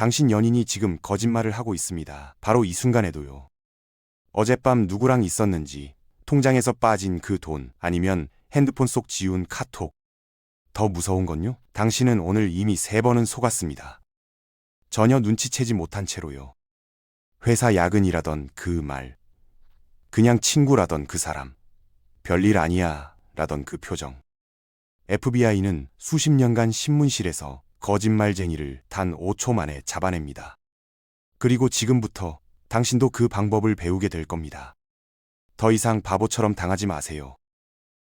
당신 연인이 지금 거짓말을 하고 있습니다. 바로 이 순간에도요. 어젯밤 누구랑 있었는지, 통장에서 빠진 그 돈, 아니면 핸드폰 속 지운 카톡. 더 무서운 건요? 당신은 오늘 이미 세 번은 속았습니다. 전혀 눈치채지 못한 채로요. 회사 야근이라던 그 말, 그냥 친구라던 그 사람, 별일 아니야 라던 그 표정. FBI는 수십 년간 신문실에서 거짓말쟁이를 단 5초 만에 잡아냅니다. 그리고 지금부터 당신도 그 방법을 배우게 될 겁니다. 더 이상 바보처럼 당하지 마세요.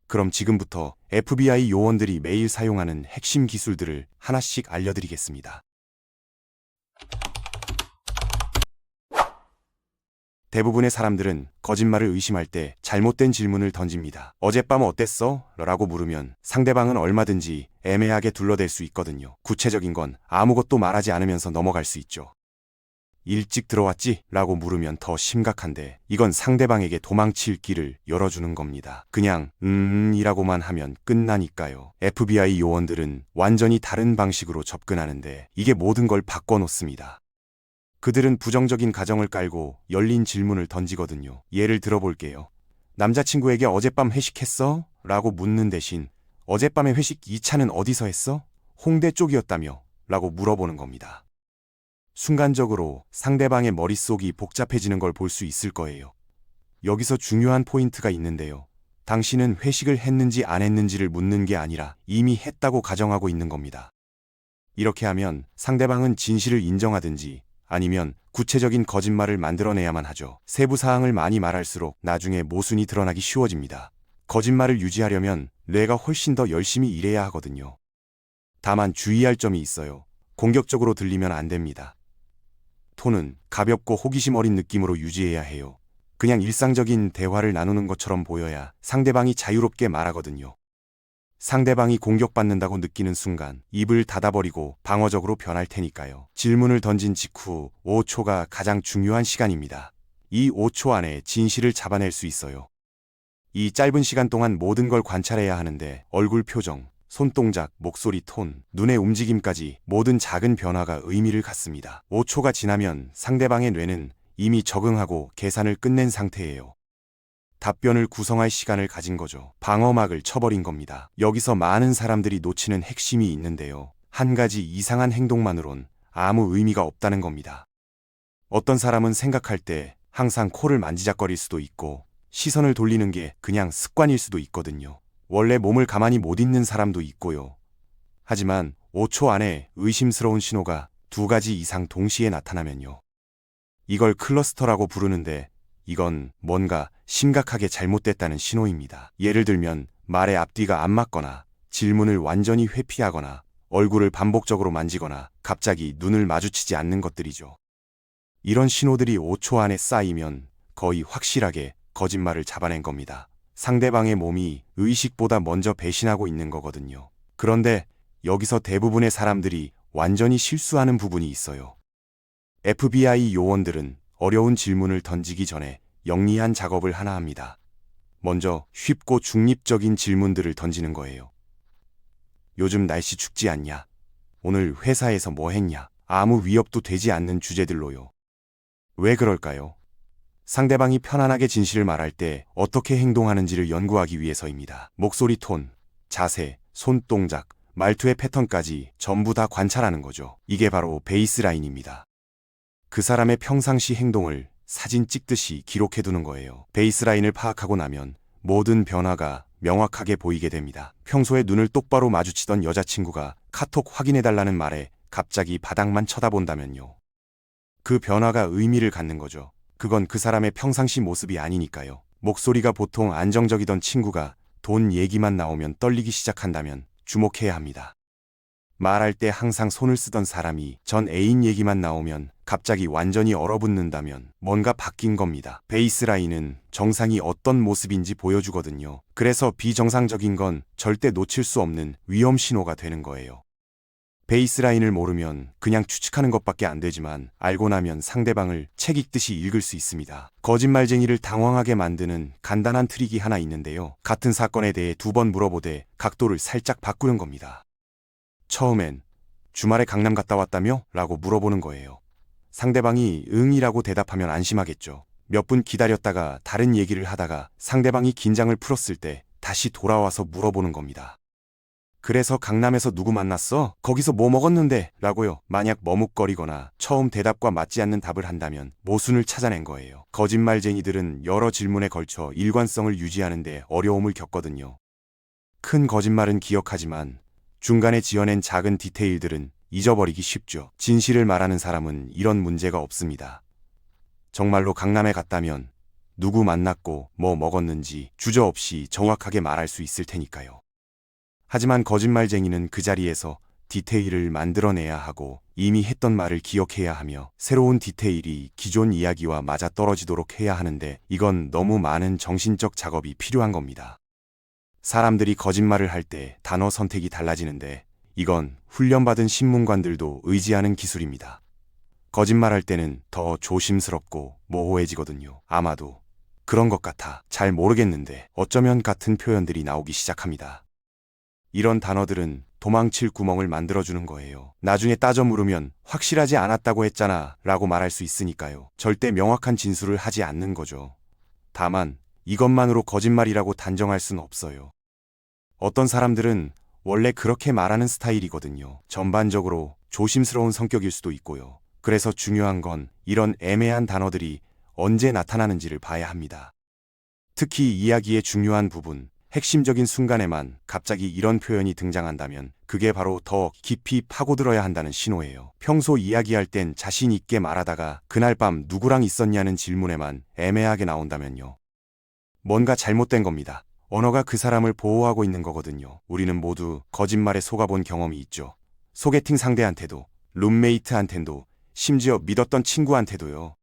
그럼 지금부터 FBI 요원들이 매일 사용하는 핵심 기술들을 하나씩 알려드리겠습니다. 대부분의 사람들은 거짓말을 의심할 때 잘못된 질문을 던집니다. 어젯밤 어땠어? 라고 물으면 상대방은 얼마든지 애매하게 둘러댈 수 있거든요. 구체적인 건 아무것도 말하지 않으면서 넘어갈 수 있죠. 일찍 들어왔지? 라고 물으면 더 심각한데 이건 상대방에게 도망칠 길을 열어주는 겁니다. 그냥 음 이라고만 하면 끝나니까요. FBI 요원들은 완전히 다른 방식으로 접근하는데 이게 모든 걸 바꿔놓습니다. 그들은 부정적인 가정을 깔고 열린 질문을 던지거든요. 예를 들어볼게요. 남자친구에게 어젯밤 회식했어? 라고 묻는 대신 어젯밤에 회식 2차는 어디서 했어? 홍대 쪽이었다며? 라고 물어보는 겁니다. 순간적으로 상대방의 머릿속이 복잡해지는 걸 볼 수 있을 거예요. 여기서 중요한 포인트가 있는데요. 당신은 회식을 했는지 안 했는지를 묻는 게 아니라 이미 했다고 가정하고 있는 겁니다. 이렇게 하면 상대방은 진실을 인정하든지 아니면 구체적인 거짓말을 만들어내야만 하죠. 세부 사항을 많이 말할수록 나중에 모순이 드러나기 쉬워집니다. 거짓말을 유지하려면 뇌가 훨씬 더 열심히 일해야 하거든요. 다만 주의할 점이 있어요. 공격적으로 들리면 안 됩니다. 톤은 가볍고 호기심 어린 느낌으로 유지해야 해요. 그냥 일상적인 대화를 나누는 것처럼 보여야 상대방이 자유롭게 말하거든요. 상대방이 공격받는다고 느끼는 순간 입을 닫아버리고 방어적으로 변할 테니까요. 질문을 던진 직후 5초가 가장 중요한 시간입니다. 이 5초 안에 진실을 잡아낼 수 있어요. 이 짧은 시간 동안 모든 걸 관찰해야 하는데 얼굴 표정, 손동작, 목소리 톤, 눈의 움직임까지 모든 작은 변화가 의미를 갖습니다. 5초가 지나면 상대방의 뇌는 이미 적응하고 계산을 끝낸 상태예요. 답변을 구성할 시간을 가진 거죠. 방어막을 쳐버린 겁니다. 여기서 많은 사람들이 놓치는 핵심이 있는데요. 한 가지 이상한 행동만으론 아무 의미가 없다는 겁니다. 어떤 사람은 생각할 때 항상 코를 만지작거릴 수도 있고 시선을 돌리는 게 그냥 습관일 수도 있거든요. 원래 몸을 가만히 못 있는 사람도 있고요. 하지만 5초 안에 의심스러운 신호가 두 가지 이상 동시에 나타나면요. 이걸 클러스터라고 부르는데 이건 뭔가 심각하게 잘못됐다는 신호입니다. 예를 들면 말의 앞뒤가 안 맞거나 질문을 완전히 회피하거나 얼굴을 반복적으로 만지거나 갑자기 눈을 마주치지 않는 것들이죠. 이런 신호들이 5초 안에 쌓이면 거의 확실하게 거짓말을 잡아낸 겁니다. 상대방의 몸이 의식보다 먼저 배신하고 있는 거거든요. 그런데 여기서 대부분의 사람들이 완전히 실수하는 부분이 있어요. FBI 요원들은 어려운 질문을 던지기 전에 영리한 작업을 하나 합니다. 먼저 쉽고 중립적인 질문들을 던지는 거예요. 요즘 날씨 춥지 않냐? 오늘 회사에서 뭐 했냐? 아무 위협도 되지 않는 주제들로요. 왜 그럴까요? 상대방이 편안하게 진실을 말할 때 어떻게 행동하는지를 연구하기 위해서입니다. 목소리 톤, 자세, 손동작, 말투의 패턴까지 전부 다 관찰하는 거죠. 이게 바로 베이스라인입니다. 그 사람의 평상시 행동을 사진 찍듯이 기록해 두는 거예요. 베이스라인을 파악하고 나면 모든 변화가 명확하게 보이게 됩니다. 평소에 눈을 똑바로 마주치던 여자친구가 카톡 확인해 달라는 말에 갑자기 바닥만 쳐다본다면요. 그 변화가 의미를 갖는 거죠. 그건 그 사람의 평상시 모습이 아니니까요. 목소리가 보통 안정적이던 친구가 돈 얘기만 나오면 떨리기 시작한다면 주목해야 합니다. 말할 때 항상 손을 쓰던 사람이 전 애인 얘기만 나오면 갑자기 완전히 얼어붙는다면 뭔가 바뀐 겁니다. 베이스라인은 정상이 어떤 모습인지 보여주거든요. 그래서 비정상적인 건 절대 놓칠 수 없는 위험 신호가 되는 거예요. 베이스라인을 모르면 그냥 추측하는 것밖에 안 되지만 알고 나면 상대방을 책 읽듯이 읽을 수 있습니다. 거짓말쟁이를 당황하게 만드는 간단한 트릭이 하나 있는데요. 같은 사건에 대해 두 번 물어보되 각도를 살짝 바꾸는 겁니다. 처음엔 주말에 강남 갔다 왔다며? 라고 물어보는 거예요. 상대방이 응이라고 대답하면 안심하겠죠. 몇 분 기다렸다가 다른 얘기를 하다가 상대방이 긴장을 풀었을 때 다시 돌아와서 물어보는 겁니다. 그래서 강남에서 누구 만났어? 거기서 뭐 먹었는데? 라고요. 만약 머뭇거리거나 처음 대답과 맞지 않는 답을 한다면 모순을 찾아낸 거예요. 거짓말쟁이들은 여러 질문에 걸쳐 일관성을 유지하는데 어려움을 겪거든요. 큰 거짓말은 기억하지만 중간에 지어낸 작은 디테일들은 잊어버리기 쉽죠. 진실을 말하는 사람은 이런 문제가 없습니다. 정말로 강남에 갔다면 누구 만났고 뭐 먹었는지 주저없이 정확하게 말할 수 있을 테니까요. 하지만 거짓말쟁이는 그 자리에서 디테일을 만들어내야 하고 이미 했던 말을 기억해야 하며 새로운 디테일이 기존 이야기와 맞아 떨어지도록 해야 하는데 이건 너무 많은 정신적 작업이 필요한 겁니다. 사람들이 거짓말을 할 때 단어 선택이 달라지는데 이건 훈련받은 신문관들도 의지하는 기술입니다. 거짓말할 때는 더 조심스럽고 모호해지거든요. 아마도 그런 것 같아 잘 모르겠는데 어쩌면 같은 표현들이 나오기 시작합니다. 이런 단어들은 도망칠 구멍을 만들어주는 거예요. 나중에 따져 물으면 확실하지 않았다고 했잖아 라고 말할 수 있으니까요. 절대 명확한 진술을 하지 않는 거죠. 다만 이것만으로 거짓말이라고 단정할 순 없어요. 어떤 사람들은 원래 그렇게 말하는 스타일이거든요. 전반적으로 조심스러운 성격일 수도 있고요. 그래서 중요한 건 이런 애매한 단어들이 언제 나타나는지를 봐야 합니다. 특히 이야기의 중요한 부분, 핵심적인 순간에만 갑자기 이런 표현이 등장한다면 그게 바로 더 깊이 파고들어야 한다는 신호예요. 평소 이야기할 땐 자신 있게 말하다가 그날 밤 누구랑 있었냐는 질문에만 애매하게 나온다면요. 뭔가 잘못된 겁니다. 언어가 그 사람을 보호하고 있는 거거든요. 우리는 모두 거짓말에 속아본 경험이 있죠. 소개팅 상대한테도, 룸메이트한테도, 심지어 믿었던 친구한테도요.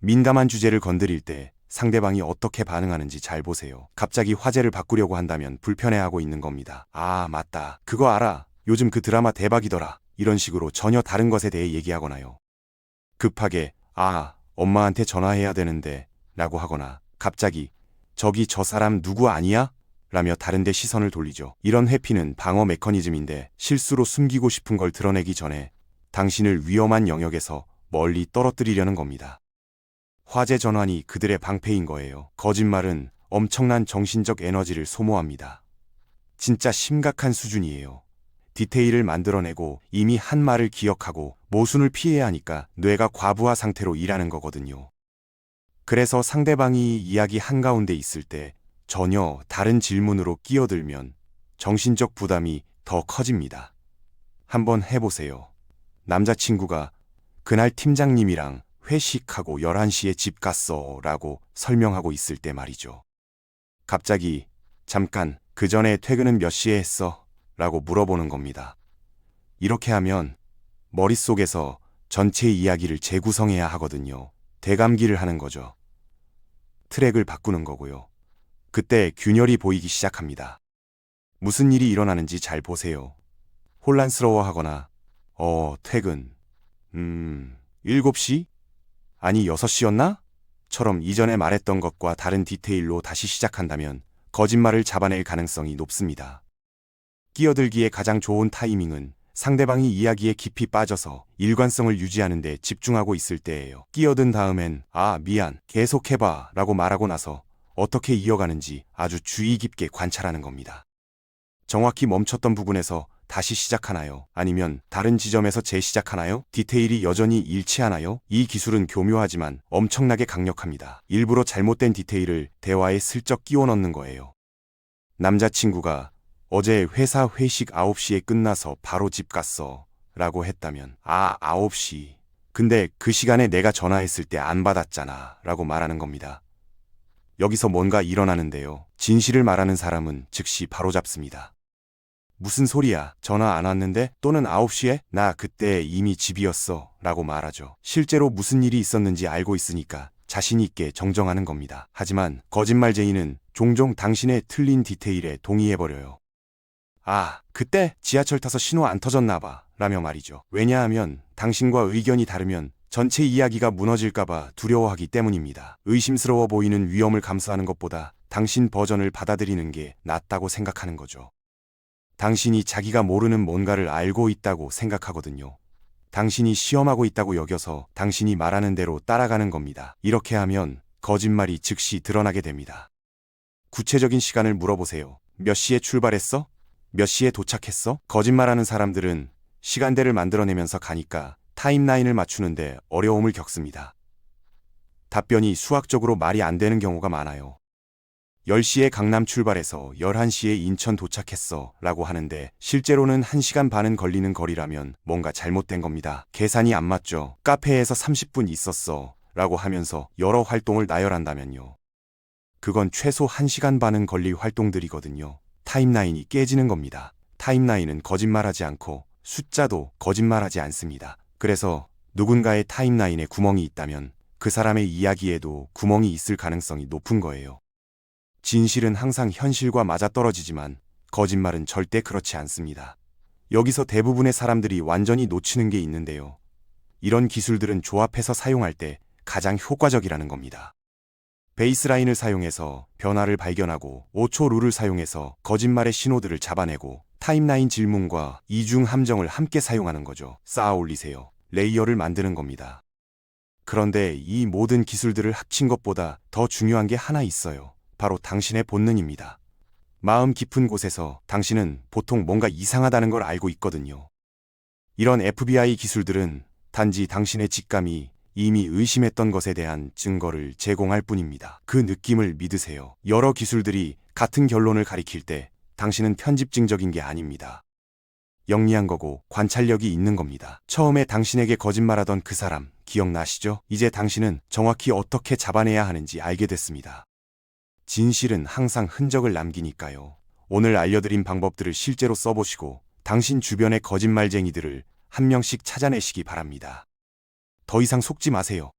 민감한 주제를 건드릴 때 상대방이 어떻게 반응하는지 잘 보세요. 갑자기 화제를 바꾸려고 한다면 불편해하고 있는 겁니다. 아, 맞다. 그거 알아. 요즘 그 드라마 대박이더라. 이런 식으로 전혀 다른 것에 대해 얘기하거나요. 급하게, 아, 엄마한테 전화해야 되는데, 라고 하거나, 갑자기, 저기 저 사람 누구 아니야? 라며 다른데 시선을 돌리죠. 이런 회피는 방어 메커니즘인데 실수로 숨기고 싶은 걸 드러내기 전에 당신을 위험한 영역에서 멀리 떨어뜨리려는 겁니다. 화재 전환이 그들의 방패인 거예요. 거짓말은 엄청난 정신적 에너지를 소모합니다. 진짜 심각한 수준이에요. 디테일을 만들어내고 이미 한 말을 기억하고 모순을 피해야 하니까 뇌가 과부하 상태로 일하는 거거든요. 그래서 상대방이 이야기 한가운데 있을 때 전혀 다른 질문으로 끼어들면 정신적 부담이 더 커집니다. 한번 해보세요. 남자친구가 그날 팀장님이랑 회식하고 11시에 집 갔어 라고 설명하고 있을 때 말이죠. 갑자기 잠깐 그 전에 퇴근은 몇 시에 했어? 라고 물어보는 겁니다. 이렇게 하면 머릿속에서 전체 이야기를 재구성해야 하거든요. 대감기를 하는 거죠. 트랙을 바꾸는 거고요. 그때 균열이 보이기 시작합니다. 무슨 일이 일어나는지 잘 보세요. 혼란스러워 하거나, 어, 퇴근. 음, 7시? 아니 6시였나? 처럼 이전에 말했던 것과 다른 디테일로 다시 시작한다면 거짓말을 잡아낼 가능성이 높습니다. 끼어들기에 가장 좋은 타이밍은 상대방이 이야기에 깊이 빠져서 일관성을 유지하는 데 집중하고 있을 때예요. 끼어든 다음엔 아 미안 계속해봐 라고 말하고 나서 어떻게 이어가는지 아주 주의 깊게 관찰하는 겁니다. 정확히 멈췄던 부분에서 다시 시작하나요? 아니면 다른 지점에서 재시작하나요? 디테일이 여전히 일치하나요? 이 기술은 교묘하지만 엄청나게 강력합니다. 일부러 잘못된 디테일을 대화에 슬쩍 끼워 넣는 거예요. 남자친구가 어제 회사 회식 9시에 끝나서 바로 집 갔어. 라고 했다면, 아, 9시. 근데 그 시간에 내가 전화했을 때 안 받았잖아. 라고 말하는 겁니다. 여기서 뭔가 일어나는데요. 진실을 말하는 사람은 즉시 바로잡습니다. 무슨 소리야? 전화 안 왔는데? 또는 9시에? 나 그때 이미 집이었어. 라고 말하죠. 실제로 무슨 일이 있었는지 알고 있으니까 자신 있게 정정하는 겁니다. 하지만 거짓말쟁이는 종종 당신의 틀린 디테일에 동의해버려요. 아, 그때 지하철 타서 신호 안 터졌나 봐. 라며 말이죠. 왜냐하면 당신과 의견이 다르면 전체 이야기가 무너질까봐 두려워하기 때문입니다. 의심스러워 보이는 위험을 감수하는 것보다 당신 버전을 받아들이는 게 낫다고 생각하는 거죠. 당신이 자기가 모르는 뭔가를 알고 있다고 생각하거든요. 당신이 시험하고 있다고 여겨서 당신이 말하는 대로 따라가는 겁니다. 이렇게 하면 거짓말이 즉시 드러나게 됩니다. 구체적인 시간을 물어보세요. 몇 시에 출발했어? 몇 시에 도착했어? 거짓말하는 사람들은 시간대를 만들어내면서 가니까 타임라인을 맞추는데 어려움을 겪습니다. 답변이 수학적으로 말이 안 되는 경우가 많아요. 10시에 강남 출발해서 11시에 인천 도착했어 라고 하는데 실제로는 1시간 반은 걸리는 거리라면 뭔가 잘못된 겁니다. 계산이 안 맞죠. 카페에서 30분 있었어 라고 하면서 여러 활동을 나열한다면요. 그건 최소 1시간 반은 걸릴 활동들이거든요. 타임라인이 깨지는 겁니다. 타임라인은 거짓말하지 않고 숫자도 거짓말하지 않습니다. 그래서 누군가의 타임라인에 구멍이 있다면 그 사람의 이야기에도 구멍이 있을 가능성이 높은 거예요. 진실은 항상 현실과 맞아떨어지지만 거짓말은 절대 그렇지 않습니다. 여기서 대부분의 사람들이 완전히 놓치는 게 있는데요. 이런 기술들은 조합해서 사용할 때 가장 효과적이라는 겁니다. 베이스라인을 사용해서 변화를 발견하고 5초 룰을 사용해서 거짓말의 신호들을 잡아내고 타임라인 질문과 이중 함정을 함께 사용하는 거죠. 쌓아 올리세요. 레이어를 만드는 겁니다. 그런데 이 모든 기술들을 합친 것보다 더 중요한 게 하나 있어요. 바로 당신의 본능입니다. 마음 깊은 곳에서 당신은 보통 뭔가 이상하다는 걸 알고 있거든요. 이런 FBI 기술들은 단지 당신의 직감이 이미 의심했던 것에 대한 증거를 제공할 뿐입니다. 그 느낌을 믿으세요. 여러 기술들이 같은 결론을 가리킬 때 당신은 편집증적인 게 아닙니다. 영리한 거고 관찰력이 있는 겁니다. 처음에 당신에게 거짓말하던 그 사람 기억나시죠? 이제 당신은 정확히 어떻게 잡아내야 하는지 알게 됐습니다. 진실은 항상 흔적을 남기니까요. 오늘 알려드린 방법들을 실제로 써보시고 당신 주변의 거짓말쟁이들을 한 명씩 찾아내시기 바랍니다. 더 이상 속지 마세요.